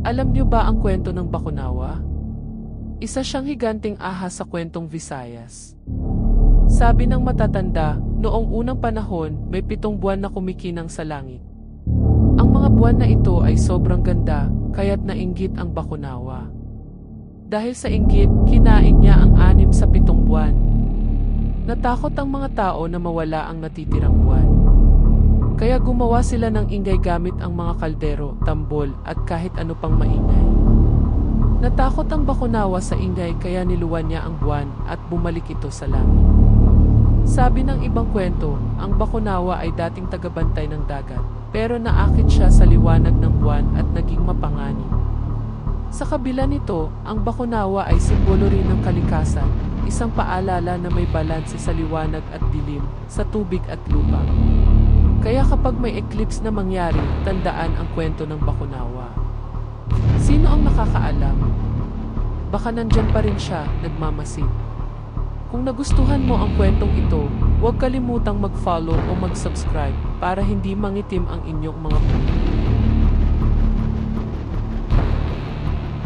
Alam niyo ba ang kwento ng Bakunawa? Isa siyang higanting ahas sa kwentong Visayas. Sabi ng matatanda, noong unang panahon may pitong buwan na kumikinang sa langit. Ang mga buwan na ito ay sobrang ganda, kaya't nainggit ang Bakunawa. Dahil sa inggit, kinain niya ang anim sa pitong buwan. Natakot ang mga tao na mawala ang natitirang buwan. Kaya gumawa sila ng ingay gamit ang mga kaldero, tambol at kahit ano pang maingay. Natakot ang bakunawa sa ingay kaya niluwan niya ang buwan at bumalik ito sa langit. Sabi ng ibang kwento, ang bakunawa ay dating tagabantay ng dagat, pero naakit siya sa liwanag ng buwan at naging mapanganib. Sa kabila nito, ang bakunawa ay simbolo rin ng kalikasan, isang paalala na may balanse sa liwanag at dilim, sa tubig at lupa. Kaya kapag may eclipse na mangyari, tandaan ang kwento ng bakunawa. Sino ang nakakaalam? Baka nandyan pa rin siya, nagmamasid. Kung nagustuhan mo ang kwentong ito, huwag kalimutang mag-follow o mag-subscribe para hindi mangitim ang inyong mga.